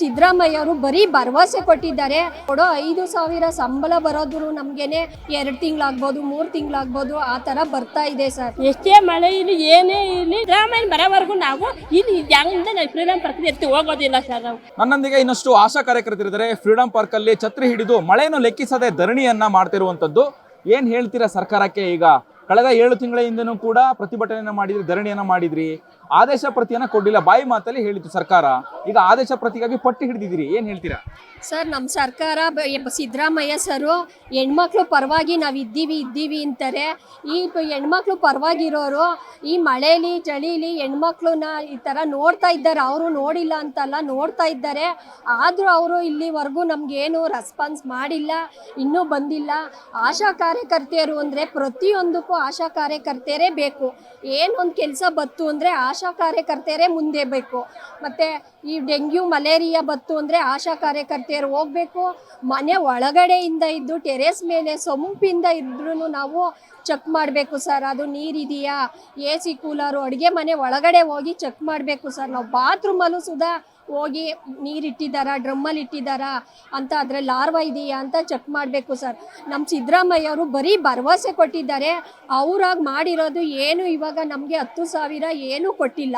ಸಿದ್ದರಾಮಯ್ಯ ಅವರು ಬರೀ ಭರವಸೆ ಕೊಟ್ಟಿದ್ದಾರೆ. ಕೊಡೋ ಐದು ಸಾವಿರ ಸಂಬಳ ಬರೋದ್ರು ನಮ್ಗೇನೆ ಎರಡು ತಿಂಗಳಾಗ್ಬೋದು ಮೂರು ತಿಂಗಳಾಗ್ಬೋದು ಆ ತರ ಬರ್ತಾ ಇದೆ ಸರ್. ಎಷ್ಟೇ ಮಳೆ ಇಲ್ಲಿ ಏನೇ ಇಲ್ಲಿ ಸಿದ್ದರಾಮಯ್ಯ ಬರೋವರೆಗೂ ನಾವು ಇಲ್ಲಿ ಫ್ರೀಡಮ್ ಪಾರ್ಕ್ ಎತ್ತಿ ಹೋಗೋದಿಲ್ಲ ಸರ್ ನಾವು. ನನ್ನೊಂದಿಗೆ ಇನ್ನಷ್ಟು ಆಶಾ ಕಾರ್ಯಕರ್ತರಿದ್ದಾರೆ. ಫ್ರೀಡಂ ಪಾರ್ಕ್ ಅಲ್ಲಿ ಛತ್ರಿ ಹಿಡಿದು ಮಳೆಯನ್ನು ಲೆಕ್ಕಿಸದೆ ಧರಣಿಯನ್ನ ಮಾಡ್ತಿರುವಂತದ್ದು ಏನ್ ಹೇಳ್ತೀರಾ ಸರ್ಕಾರಕ್ಕೆ ಈಗ? ಕಳೆದ ಏಳು ತಿಂಗಳ ಹಿಂದೆನೂ ಕೂಡ ಪ್ರತಿಭಟನೆಯನ್ನು ಮಾಡಿದ್ರಿ ಧರಣಿಯನ್ನ ಮಾಡಿದ್ರಿ. ಆದೇಶ ಪ್ರತಿಯನ್ನ ಕೊಡ್ಲಿಲ್ಲ. ಬಾಯಿ ಮಾತಲ್ಲಿ ಹೇಳಿತ್ತು ಸರ್ಕಾರ. ಈಗ ಆದೇಶ ಪ್ರತಿಗಾಗಿ ಪಟ್ಟಿ ಹಿಡಿದಿದ್ದೀರಿ. ಏನ್ ಹೇಳ್ತೀರಾ? ಸರ್ ನಮ್ಮ ಸರ್ಕಾರ ಸಿದ್ದರಾಮಯ್ಯ ಸರು, ಹೆಣ್ಮಕ್ಳು ಪರವಾಗಿ ನಾವು ಇದ್ದೀವಿ ಇದ್ದೀವಿ ಅಂತಾರೆ. ಈ ಹೆಣ್ಮಕ್ಳು ಪರವಾಗಿರೋರು, ಈ ಮಳೇಲಿ, ಚಳಿಲಿ ಹೆಣ್ಮಕ್ಳನ್ನ ಈ ಥರ ನೋಡ್ತಾ ಇದ್ದಾರೆ. ಅವರು ನೋಡಿಲ್ಲ ಅಂತಲ್ಲ, ನೋಡ್ತಾ ಇದ್ದಾರೆ. ಆದರೂ ಅವರು ಇಲ್ಲಿವರೆಗೂ ನಮಗೇನು ರೆಸ್ಪಾನ್ಸ್ ಮಾಡಿಲ್ಲ, ಇನ್ನೂ ಬಂದಿಲ್ಲ. ಆಶಾ ಕಾರ್ಯಕರ್ತೆಯರು ಅಂದರೆ ಪ್ರತಿಯೊಂದಕ್ಕೂ ಆಶಾ ಕಾರ್ಯಕರ್ತೆಯರೇ ಬೇಕು. ಏನೊಂದು ಕೆಲಸ ಬತ್ತು ಅಂದರೆ ಆಶಾ ಕಾರ್ಯಕರ್ತೆಯರೇ ಮುಂದೆ ಬೇಕು. ಮತ್ತು ಈ ಡೆಂಗ್ಯೂ, ಮಲೇರಿಯಾ ಬತ್ತು ಅಂದರೆ ಆಶಾ ಕಾರ್ಯಕರ್ತೆಯರು ಹೋಗಬೇಕು. ಮನೆ ಒಳಗಡೆಯಿಂದ ಇದ್ದು, ಟೆರೆಸ್ ಮೇಲೆ ಸೊಂಪಿಂದ ಇದ್ರೂ ನಾವು ಚೆಕ್ ಮಾಡಬೇಕು ಸರ್. ಅದು ನೀರಿದೆಯಾ ಎ ಸಿ ಕೂಲರು, ಅಡುಗೆ ಮನೆ ಒಳಗಡೆ ಹೋಗಿ ಚೆಕ್ ಮಾಡಬೇಕು ಸರ್. ನಾವು ಬಾತ್ರೂಮಲ್ಲೂ ಸುಧಾ ಹೋಗಿ ನೀರಿಟ್ಟಿದ್ದಾರಾ ಡ್ರಮ್ಮಲ್ಲಿ ಇಟ್ಟಿದ್ದಾರಾ ಅಂತ ಅದರ ಲಾರ್ವ ಇದೆಯಾ ಅಂತ ಚೆಕ್ ಮಾಡಬೇಕು ಸರ್ ನಮ್ಮ ಸಿದ್ದರಾಮಯ್ಯ ಅವರು ಬರೀ ಭರವಸೆ ಕೊಟ್ಟಿದ್ದಾರೆ. ಅವರಾಗಿ ಮಾಡಿರೋದು ಏನು ಇವಾಗ ನಮಗೆ ಹತ್ತು ಸಾವಿರ ಏನೂ ಕೊಟ್ಟಿಲ್ಲ.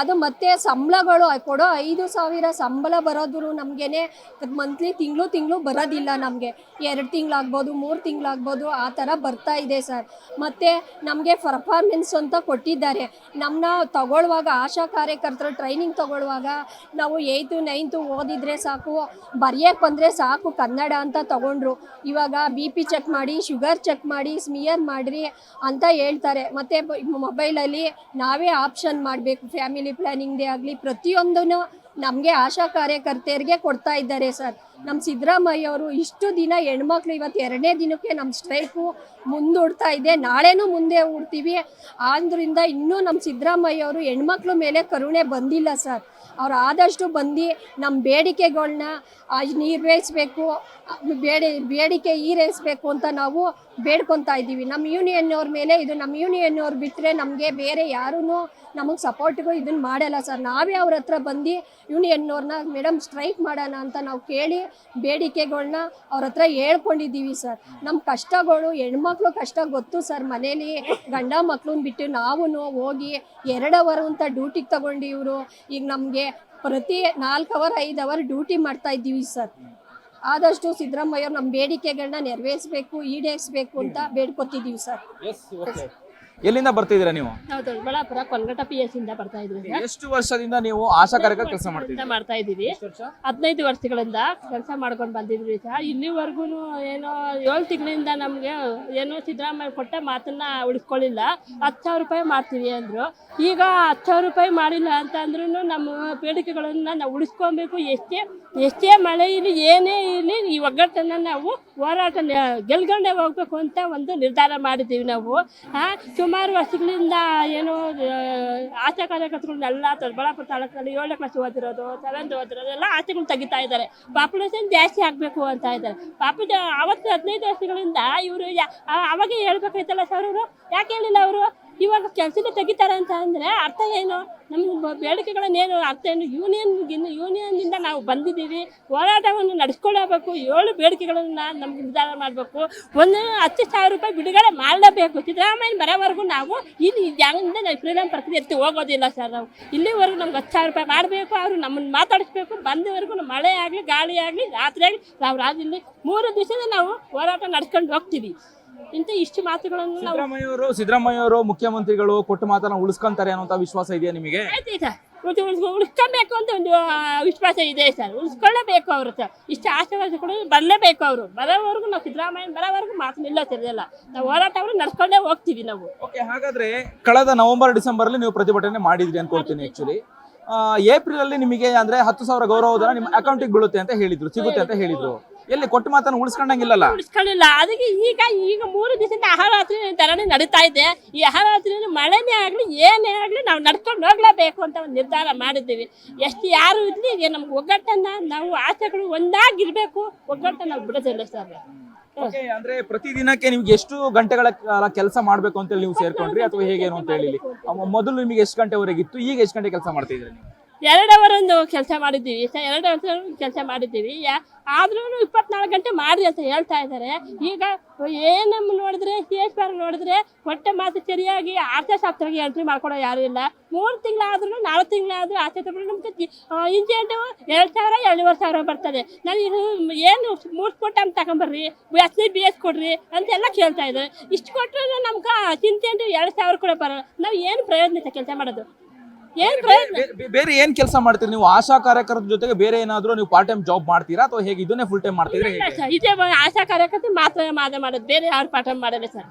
ಅದು ಮತ್ತೆ ಸಂಬಳಗಳು ಕೊಡೋ ಐದು ಸಾವಿರ ಸಂಬಳ ಬರೋದ್ರು ನಮಗೇನೆ ಮಂತ್ಲಿ ತಿಂಗಳು ತಿಂಗಳು ಬರೋದಿಲ್ಲ ನಮಗೆ. ಎರಡು ತಿಂಗಳಾಗ್ಬೋದು, ಮೂರು ತಿಂಗಳಾಗ್ಬೋದು, ಆ ಥರ ಬರ್ತಾ ಇದೆ ಸರ್. ಮತ್ತು ನಮಗೆ ಪರ್ಫಾರ್ಮೆನ್ಸ್ ಅಂತ ಕೊಟ್ಟಿದ್ದಾರೆ. ನಮ್ಮನ್ನ ತಗೊಳ್ಳುವಾಗ ಆಶಾ ಕಾರ್ಯಕರ್ತರು ಟ್ರೈನಿಂಗ್ ತಗೊಳ್ಳುವಾಗ ನಾವು ಏಯ್ತು ನೈನ್ತು ಓದಿದ್ರೆ ಸಾಕು ಬರೆಯಕ್ಕೆ ಬಂದರೆ ಸಾಕು ಕನ್ನಡ ಅಂತ ತಗೊಂಡ್ರು. ಇವಾಗ ಬಿ ಪಿ ಚೆಕ್ ಮಾಡಿ ಶುಗರ್ ಚೆಕ್ ಮಾಡಿ ಸ್ಮಿಯರ್ ಮಾಡಿರಿ ಅಂತ ಹೇಳ್ತಾರೆ. ಮತ್ತು ಮೊಬೈಲಲ್ಲಿ ನಾವೇ ಆಪ್ಷನ್ ಮಾಡಬೇಕು ಫ್ಯಾಮಿಲಿ ಪ್ಲ್ಯಾನಿಂಗ್ದೇ ಆಗಲಿ ಪ್ರತಿಯೊಂದನ್ನು ನಮಗೆ ಆಶಾ ಕಾರ್ಯಕರ್ತೆಯರಿಗೆ ಕೊಡ್ತಾ ಇದ್ದಾರೆ ಸರ್. ನಮ್ಮ ಸಿದ್ದರಾಮಯ್ಯ ಅವರು ಇಷ್ಟು ದಿನ ಹೆಣ್ಮಕ್ಳು ಇವತ್ತು ಎರಡನೇ ದಿನಕ್ಕೆ ನಮ್ಮ ಸ್ಟ್ರೈಕು ಮುಂದೂಡ್ತಾ ಇದೆ. ನಾಳೆನೂ ಮುಂದೆ ಹೂಡ್ತೀವಿ ಆದ್ದರಿಂದ ಇನ್ನೂ ನಮ್ಮ ಸಿದ್ದರಾಮಯ್ಯ ಅವರು ಹೆಣ್ಮಕ್ಳ ಮೇಲೆ ಕರುಣೆ ಬಂದಿಲ್ಲ ಸರ್. ಅವ್ರು ಆದಷ್ಟು ಬಂದು ನಮ್ಮ ಬೇಡಿಕೆಗಳನ್ನ ನಿರ್ವಹಿಸ್ಬೇಕು ಬೇಡಿ, ಬೇಡಿಕೆ ಈಡೇರಿಸ್ಬೇಕು ಅಂತ ನಾವು ಬೇಡ್ಕೊತಾ ಇದ್ದೀವಿ. ನಮ್ಮ ಯೂನಿಯನ್ನವ್ರ ಮೇಲೆ, ಇದು ನಮ್ಮ ಯೂನಿಯನ್ನವ್ರು ಬಿಟ್ಟರೆ ನಮಗೆ ಬೇರೆ ಯಾರೂ ನಮಗೆ ಸಪೋರ್ಟ್ಗೂ ಇದನ್ನು ಮಾಡಲ್ಲ ಸರ್. ನಾವೇ ಅವ್ರ ಹತ್ರ ಬಂದು ಯೂನಿಯನ್ನವ್ರನ್ನ, ಮೇಡಮ್, ಸ್ಟ್ರೈಕ್ ಮಾಡೋಣ ಅಂತ ನಾವು ಕೇಳಿ ಬೇಡಿಕೆಗಳನ್ನ ಅವ್ರ ಹತ್ರ ಹೇಳ್ಕೊಂಡಿದ್ದೀವಿ ಸರ್. ನಮ್ಮ ಕಷ್ಟಗಳು, ಹೆಣ್ಮಕ್ಳು ಕಷ್ಟ ಗೊತ್ತು ಸರ್ ಮನೇಲಿ. ಗಂಡ ಮಕ್ಳನ್ನ ಬಿಟ್ಟು ನಾವು ಹೋಗಿ ಎರಡು ಅವರ್ ಅಂತ ಡ್ಯೂಟಿಗೆ ತಗೊಂಡು ಇವರು ಈಗ ನಮಗೆ ಪ್ರತಿ ನಾಲ್ಕು ಅವರ್ ಐದು ಅವರ್ ಡ್ಯೂಟಿ ಮಾಡ್ತಾ ಇದ್ದೀವಿ ಸರ್. ಆದಷ್ಟು ಸಿದ್ದರಾಮಯ್ಯ ನಮ್ಮ ಬೇಡಿಕೆಗಳನ್ನ ನೆರವೇರಿಸಬೇಕು, ಈಡೇರಿಸಬೇಕು ಅಂತ ಬೇಡ್ಕೊತಿದ್ದೀವಿ ಸರ್. ಎಲ್ಲಿಂದ ಬರ್ತಿದ್ದೀರಾ ನೀವು? ನಾವು ದೊಡ್ಡಬಳ್ಳಾಪುರ ಕೊಲ್ಗಟ್ಟ ಪಿ ಎಸ್ ಇಂದ ಬರ್ತಾ ಇದ್ವಿ ಸರ್. ಎಷ್ಟು ವರ್ಷದಿಂದ ನೀವು ಆಶಾ ಕಾರ್ಯಕರ್ತ ಕೆಲಸ ಮಾಡ್ತೀವಿ ಮಾಡ್ತಿದ್ದೀರಿ? ಮಾಡ್ತಾ ಇದ್ದೀವಿ. ಹದಿನೈದು ವರ್ಷಗಳಿಂದ ಕೆಲಸ ಮಾಡ್ಕೊಂಡು ಬಂದಿದ್ವಿ ಸರ್. ಇಲ್ಲಿವರೆಗೂ ಏನೋ ಏಳು ತಿಂಗಳಿಂದ ನಮಗೆ ಏನೋ ಸಿದ್ದರಾಮಯ್ಯ ಕೊಟ್ಟ ಮಾತನ್ನ ಉಳಿಸ್ಕೊಳ್ಳಿಲ್ಲ. ಹತ್ತು ಸಾವಿರ ರೂಪಾಯಿ ಮಾಡ್ತೀವಿ ಅಂದ್ರು. ಈಗ ಹತ್ತು ಸಾವಿರ ರೂಪಾಯಿ ಮಾಡಿಲ್ಲ ಅಂತ ಅಂದ್ರೂ ನಮ್ಮ ಬೇಡಿಕೆಗಳನ್ನ ನಾವು ಉಳಿಸ್ಕೊಬೇಕು. ಎಷ್ಟೇ ಎಷ್ಟೇ ಮಳೆ ಇರಲಿ ಏನೇ ಇರಲಿ ಈ ಒಗ್ಗಟ್ಟನ್ನ ನಾವು ಹೋರಾಟ ಗೆಲ್ಕೊಂಡೇ ಹೋಗ್ಬೇಕು ಅಂತ ಒಂದು ನಿರ್ಧಾರ ಮಾಡಿದ್ದೀವಿ ನಾವು. ಆ, ಸುಮಾರು ವರ್ಷಗಳಿಂದ ಏನು ಆಚೆ ಆಶಾ ಕಾರ್ಯಕರ್ತರನ್ನೆಲ್ಲ ದೊಡ್ಡಬಳ್ಳಾಪುರ ತಾಲೂಕಲ್ಲಿ ಏಳನೇ ಕ್ಲಾಸ್ ಓದಿರೋದು ಸೆವೆಂತ್ ಓದಿರೋದು ಎಲ್ಲ ಆಸೆಗಳು ತೆಗಿತಾ ಇದ್ದಾರೆ. ಪಾಪ್ಯುಲೇಷನ್ ಜಾಸ್ತಿ ಆಗಬೇಕು ಅಂತ ಇದ್ದಾರೆ. ಪಾಪ ಅವತ್ತು ಹದಿನೈದು ವರ್ಷಗಳಿಂದ ಇವರು ಅವಾಗೇ ಹೇಳ್ಬೇಕಾಯ್ತಲ್ಲ ಸರ್ ಅವರು? ಯಾಕೆ ಹೇಳಿಲ್ಲ ಅವರು? ಇವಾಗ ಕೆಲಸದ ತೆಗಿತಾರೆ ಅಂತ ಅಂದರೆ ಅರ್ಥ ಏನು? ನಮ್ಮ ಬೇಡಿಕೆಗಳನ್ನೇನು ಅರ್ಥ ಏನು? ಯೂನಿಯನ್ ಯೂನಿಯನ್ನಿಂದ ನಾವು ಬಂದಿದ್ದೀವಿ. ಹೋರಾಟವನ್ನು ನಡೆಸ್ಕೊಳ್ಳಬೇಕು. ಏಳು ಬೇಡಿಕೆಗಳನ್ನು ನಮ್ಗೆ ನಿರ್ಧಾರ ಮಾಡಬೇಕು. ಒಂದು ಹತ್ತು ಸಾವಿರ ರೂಪಾಯಿ ಬಿಡುಗಡೆ ಮಾಡಲೇಬೇಕು. ಸಿದ್ದರಾಮಯ್ಯ ಬರೋವರೆಗೂ ನಾವು ಇಲ್ಲಿ ಯಾರಿಂದ ನಾವು ಫ್ರೀಡಮ್ ಪ್ರಕ್ರಿಯೆ ಎತ್ತಿ ಹೋಗೋದಿಲ್ಲ ಸರ್ ನಾವು. ಇಲ್ಲಿವರೆಗೂ ನಮ್ಗೆ ಹತ್ತು ಸಾವಿರ ರೂಪಾಯಿ ಮಾಡಬೇಕು. ಅವರು ನಮ್ಮನ್ನು ಮಾತಾಡಿಸ್ಬೇಕು. ಬಂದವರೆಗೂ ಮಳೆ ಆಗಲಿ, ಗಾಳಿ ಆಗಲಿ, ರಾತ್ರಿ ಆಗಲಿ, ನಾವು ರಾಜ್ಯದಲ್ಲಿ ಮೂರು ದಿವಸದ ನಾವು ಹೋರಾಟ ನಡ್ಸ್ಕೊಂಡು ಹೋಗ್ತೀವಿ. ಇಂಥ ಇಷ್ಟು ಮಾತುಗಳನ್ನು ನಾವು ಸಿದ್ದರಾಮಯ್ಯವರು ಮುಖ್ಯಮಂತ್ರಿಗಳು ಕೊಟ್ಟು ಮಾತನ್ನ ಉಳಿಸ್ಕೊಂತಾರೆ ಅನ್ನೋ ವಿಶ್ವಾಸ ಇದೆಯಾ ನಿಮಗೆ? ಆಯ್ತು ಸರ್ ಉಳಿದು ಉಳಿಸ್ಕೊ ಉಳಿಸ್ಕೊಬೇಕು ಅಂತ ಒಂದು ವಿಶ್ವಾಸ ಇದೆ ಸರ್. ಉಳಿಸ್ಕೊಳ್ಳಬೇಕು ಅವರು ಸರ್. ಇಷ್ಟು ಆಶೀರ್ವಾದಗಳು ಬರಲೇಬೇಕು ಅವರು. ಬರೋವರೆಗೂ ನಾವು ಸಿದ್ದರಾಮಯ್ಯ ಬರೋವರೆಗೂ ಮಾತು ನಿಲ್ಲೋತಿರಲಿಲ್ಲ ನಾವು ಹೋರಾಟವನ್ನು ನಡ್ಸ್ಕೊಂಡೇ ಹೋಗ್ತೀವಿ ನಾವು. ಓಕೆ ಹಾಗಾದ್ರೆ ಕಳೆದ ನವೆಂಬರ್ ಡಿಸೆಂಬರ್ ಅಲ್ಲಿ ನೀವು ಪ್ರತಿಭಟನೆ ಮಾಡಿದ್ರಿ ಅನ್ಕೊಳ್ತೀನಿ ಆಕ್ಚುಲಿ ಏಪ್ರಿಲ್ ಅಲ್ಲಿ ನಿಮಗೆ ಅಂದ್ರೆ ಹತ್ತು ಸಾವಿರ ಗೌರವಧನ ನಿಮ್ಮ ಅಕೌಂಟಿಗೆ ಬೀಳುತ್ತೆ ಅಂತ ಹೇಳಿದ್ರು ಸಿಗುತ್ತೆ ಅಂತ ಹೇಳಿದ್ರು. ಎಲ್ಲಿ ಕೊಟ್ಟು ಮಾತನ್ನು ಉಳಿಸ್ಕೊಂಡಂಗಿಲ್ಲಲ್ಲ? ಉಳಿಸ್ಕೊಳ್ಳಿಲ್ಲ ಅದಕ್ಕೆ ಈಗ ಈಗ ಮೂರು ದಿವಸದಿಂದ ಅಹರಾತ್ರಿ ಧರಣಿ ನಡೀತಾ ಇದೆ. ಈ ಅಹರಾತ್ರಿ ಮಳೆನೇ ಆಗಲಿ ಏನೇ ಆಗಲಿ ನಾವು ನಡ್ಕೊಂಡು ಹೋಗ್ಲೇಬೇಕು ಅಂತ ಒಂದು ನಿರ್ಧಾರ ಮಾಡಿದ್ದೀವಿ. ಎಷ್ಟು ಯಾರು ಇರಲಿ ಈಗ ನಮ್ಗೆ ಒಗ್ಗಟ್ಟನ್ನ ನಾವು ಆಸೆಗಳು ಒಂದಾಗಿರ್ಬೇಕು. ಒಗ್ಗಟ್ಟನ್ನು ನಾವು ಬಿಡೋದಿಲ್ಲ ಸರ್. ಅಂದ್ರೆ ಪ್ರತಿದಿನಕ್ಕೆ ನಿಮ್ಗೆ ಎಷ್ಟು ಗಂಟೆಗಳ ಕಾಲ ಕೆಲಸ ಮಾಡ್ಬೇಕು ಅಂತ ನೀವು ಸೇರ್ಕೊಂಡ್ರಿ? ಅಥವಾ ಹೇಗೇನು ಅಂತ ಹೇಳಿ ಮೊದಲು ನಿಮಗೆ ಎಷ್ಟು ಗಂಟೆವರೆಗಿತ್ತು ಈಗ ಎಷ್ಟು ಗಂಟೆ ಕೆಲಸ ಮಾಡ್ತಿದ್ರಿ ನೀವು? ಎರಡು ಕೆಲಸ ಮಾಡಿದ್ದೀವಿ ಎರಡು ವರ್ಷ ಕೆಲಸ ಮಾಡಿದ್ದೀವಿ. ಯಾ ಆದ್ರೂ ಇಪ್ಪತ್ನಾಲ್ಕು ಗಂಟೆ ಮಾಡಿ ಅಂತ ಹೇಳ್ತಾ ಇದ್ದಾರೆ. ಈಗ ಏನಮ್ಮ ನೋಡಿದ್ರೆ ಸಿ ಎಸ್ ನೋಡಿದ್ರೆ ಹೊಟ್ಟೆ ಮಾತು ಸರಿಯಾಗಿ ಅರ್ಥಶಾಸ್ತ್ರಕ್ಕೆ ಎಂಟ್ರಿ ಮಾಡ್ಕೊಡೋ ಯಾರು ಇಲ್ಲ. ಮೂರು ತಿಂಗಳಾದ್ರೂ ನಾಲ್ಕು ತಿಂಗಳಾದ್ರೂ ಆಸ್ಪತ್ರೆ ನಮ್ಗೆ ಇಂಜೆಂಟು ಎರಡು ಸಾವಿರ, ಎರಡೂವರೆ ಸಾವಿರ ಬರ್ತದೆ. ನಾನು ಏನು ಮೂರು ಕೋಟಿ ಅಂತ ತಗೊಂಬರ್ರಿ, ಎಸ್ ಬಿ ಎಸ್ ಕೊಡ್ರಿ ಅಂತೆಲ್ಲ ಕೇಳ್ತಾ ಇದ್ದಾರೆ. ಇಷ್ಟು ಕೊಟ್ಟರೆ ನಮ್ಗೆ ಚಿಂತೆ ಎರಡು ಸಾವಿರ ಕೂಡ ಬರೋಲ್ಲ. ನಾವು ಏನು ಪ್ರಯೋಜನ ಕೆಲಸ ಮಾಡೋದು. ಏನು ಪ್ರಯೋಜನ ಬೇ- ಬೇ- ಬೇರೆ ಏನ್ ಕೆಲಸ ಮಾಡ್ತೀರಿ? ನೀವು ಆಶಾ ಕಾರ್ಯಕರ್ತರ ಜೊತೆಗೆ ಬೇರೆ ಏನಾದ್ರೂ ನೀವು ಪಾರ್ಟ್ ಟೈಮ್ ಜಾಬ್ ಮಾಡ್ತೀರಾ? ಅಥವಾ ಹೇಗೆ? ಇದನ್ನೇ ಫುಲ್ ಟೈಮ್ ಮಾಡ್ತಿದ್ರೆ ಇಲ್ಲ ಹೇಗೆ? ಸರ್ ಇದೇ ಬ- ಆಶಾ ಕಾರ್ಯಕರ್ತೆ ಮಾತ್ರ ಮಾದ ಮಾಡೋದು. ಬೇರೆ ಯಾರು ಪಾಠ ಮಾಡಲ್ಲ ಸರ್.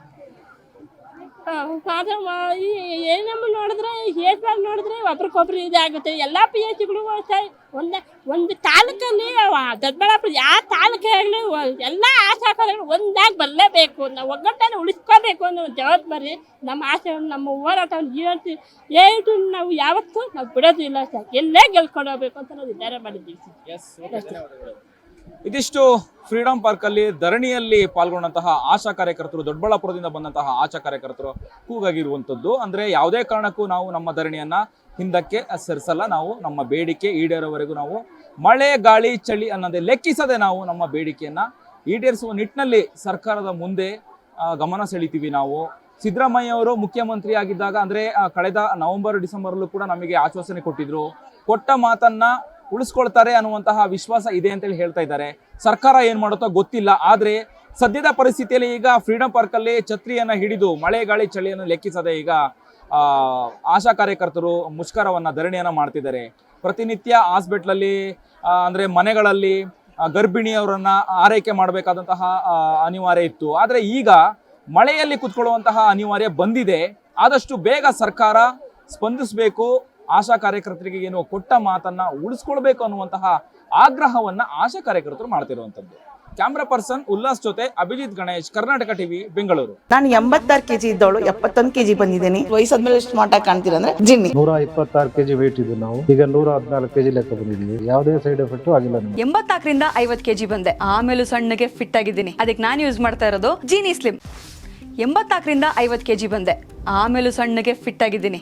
ಈ ಏನಮ್ಮ ನೋಡಿದ್ರೆ ಹೇಟ್ ನೋಡಿದ್ರೆ ಒಬ್ರಿಗೊಬ್ರು ಇದಾಗುತ್ತೆ ಎಲ್ಲ ಪಿ ಎಚ್ ಸಿಗಳು ಒಂದು ಒಂದು ತಾಲೂಕಲ್ಲಿ ದೊಡ್ಡಬಳ್ಳಾಪುರ ಯಾವ ತಾಲೂಕು ಆಗಲಿ ಎಲ್ಲ ಕಾರ್ಯಗಳು ಒಂದಾಗಿ ಬರಲೇಬೇಕು. ನಾವು ಒಗ್ಗಟ್ಟನ್ನು ಉಳಿಸ್ಕೋಬೇಕು ಅನ್ನೋ ಜವಾಬ್ದಾರಿ ನಮ್ಮ ಆಸೆ ನಮ್ಮ ಹೋರಾಟ ಜೀವನ ಏಟು ನಾವು ಯಾವತ್ತೂ ನಾವು ಬಿಡೋದಿಲ್ಲ ಸರ್. ಎಲ್ಲೇ ಗೆಲ್ಕೊಂಡು ಹೋಗ್ಬೇಕು ಅಂತ ನಾವು ನಿರ್ಧಾರ ಮಾಡಿದ್ದೀವಿ ಸರ್. ಇದಿಷ್ಟು ಫ್ರೀಡಂ ಪಾರ್ಕ್ ಅಲ್ಲಿ ಧರಣಿಯಲ್ಲಿ ಪಾಲ್ಗೊಂಡಂತಹ ಆಶಾ ಕಾರ್ಯಕರ್ತರು, ದೊಡ್ಡಬಳ್ಳಾಪುರದಿಂದ ಬಂದಂತಹ ಆಶಾ ಕಾರ್ಯಕರ್ತರು ಕೂಗಾಗಿರುವಂಥದ್ದು. ಅಂದ್ರೆ ಯಾವುದೇ ಕಾರಣಕ್ಕೂ ನಾವು ನಮ್ಮ ಧರಣಿಯನ್ನು ಹಿಂದಕ್ಕೆ ಸರಿಸಲ್ಲ ನಾವು ನಮ್ಮ ಬೇಡಿಕೆ ಈಡೇರೋವರೆಗೂ ನಾವು ಮಳೆ, ಗಾಳಿ, ಚಳಿ ಅನ್ನೋದೇ ಲೆಕ್ಕಿಸದೆ ನಾವು ನಮ್ಮ ಬೇಡಿಕೆಯನ್ನ ಈಡೇರಿಸುವ ನಿಟ್ಟಿನಲ್ಲಿ ಸರ್ಕಾರದ ಮುಂದೆ ಗಮನ ಸೆಳಿತೀವಿ ನಾವು. ಸಿದ್ದರಾಮಯ್ಯ ಅವರು ಮುಖ್ಯಮಂತ್ರಿ ಆಗಿದ್ದಾಗ ಅಂದ್ರೆ ಕಳೆದ ನವೆಂಬರ್ ಡಿಸೆಂಬರಲ್ಲೂ ಕೂಡ ನಮಗೆ ಆಶ್ವಾಸನೆ ಕೊಟ್ಟಿದ್ರು. ಕೊಟ್ಟ ಮಾತನ್ನ ಉಳಿಸ್ಕೊಳ್ತಾರೆ ಅನ್ನುವಂತಹ ವಿಶ್ವಾಸ ಇದೆ ಅಂತೇಳಿ ಹೇಳ್ತಾ ಇದ್ದಾರೆ. ಸರ್ಕಾರ ಏನು ಮಾಡುತ್ತೋ ಗೊತ್ತಿಲ್ಲ. ಆದ್ರೆ ಸದ್ಯದ ಪರಿಸ್ಥಿತಿಯಲ್ಲಿ ಈಗ ಫ್ರೀಡಂ ಪಾರ್ಕಲ್ಲಿ ಛತ್ರಿಯನ್ನು ಹಿಡಿದು ಮಳೆ, ಗಾಳಿ ಚಳಿಯನ್ನು ಲೆಕ್ಕಿಸದೆ ಈಗ ಆಶಾ ಕಾರ್ಯಕರ್ತರು ಮುಷ್ಕರವನ್ನು ಧರಣಿಯನ್ನ ಮಾಡ್ತಿದ್ದಾರೆ. ಪ್ರತಿನಿತ್ಯ ಹಾಸ್ಪಿಟ್ಲಲ್ಲಿ ಅಂದ್ರೆ ಮನೆಗಳಲ್ಲಿ ಗರ್ಭಿಣಿಯವರನ್ನ ಆರೈಕೆ ಮಾಡಬೇಕಾದಂತಹ ಅನಿವಾರ್ಯ ಇತ್ತು. ಆದ್ರೆ ಈಗ ಮಳೆಯಲ್ಲಿ ಕುತ್ಕೊಳ್ಳುವಂತಹ ಅನಿವಾರ್ಯ ಬಂದಿದೆ. ಆದಷ್ಟು ಬೇಗ ಸರ್ಕಾರ ಸ್ಪಂದಿಸಬೇಕು. ಆಶಾ ಕಾರ್ಯಕರ್ತರಿಗೆ ಏನು ಕೊಟ್ಟ ಮಾತನ್ನ ಉಳಿಸ್ಕೊಳ್ಬೇಕು ಅನ್ನುವಂತಹ ಆಗ್ರಹವನ್ನ ಆಶಾ ಕಾರ್ಯಕರ್ತರು ಮಾಡ್ತಿರುವಂತದ್ದು. ಕ್ಯಾಮ್ರಾ ಪರ್ಸನ್ ಉಲ್ಲಾಸ್ ಜೊತೆ ಅಭಿಜಿತ್ ಗಣೇಶ್ ಕರ್ನಾಟಕ ಟಿವಿ ಬೆಂಗಳೂರು. ನಾನು ಎಂಬತ್ತಾರು ಕೆಜಿ ಇದ್ದವಳು ಎಪ್ಪತ್ತೊಂದು ಕೆಜಿ ಬಂದಿದ್ದೀನಿ. ವಯಸ್ಸಾದ್ಮೇಲೆ ಎಷ್ಟು ಮಾಟ ಕಾಣ್ತೀರ ಅಂದ್ರೆ ಜಿನ್ನಿ. ನೂರ ಇಪ್ಪತ್ತಾರು ಕೆಜಿ ವೇಟ್ ಇದ್ದು ನಾವು. ಈಗ ನೂರ ಹದಿನಾಲ್ಕು ಕೆಜಿ ಲೆಕ್ಕ ಬಂದಿದ್ದೀವಿ. ಯಾವುದೇ ಸೈಡ್ ಎಫೆಕ್ಟ್ ಆಗಿಲ್ಲ ನಮಗೆ. ಎಂಬತ್ನಾಲ್ಕರಿಂದ ಐವತ್ತು ಕೆಜಿ ಬಂದೆ. ಆಮೇಲೆ ಸಣ್ಣಗೆ ಫಿಟ್ ಆಗಿದ್ದೀನಿ. ಅದಕ್ಕೆ ನಾನು ಯೂಸ್ ಮಾಡ್ತಾ ಇರೋದು ಜೀನಿ ಸ್ಲಿಮ್ ಎಂಬತ್ನಾಲ್ಕರಿಂದ ಐವತ್ತು ಕೆಜಿ ಬಂದೆ. ಆಮೇಲೂ ಸಣ್ಣಗೆ ಫಿಟ್ ಆಗಿದ್ದೀನಿ.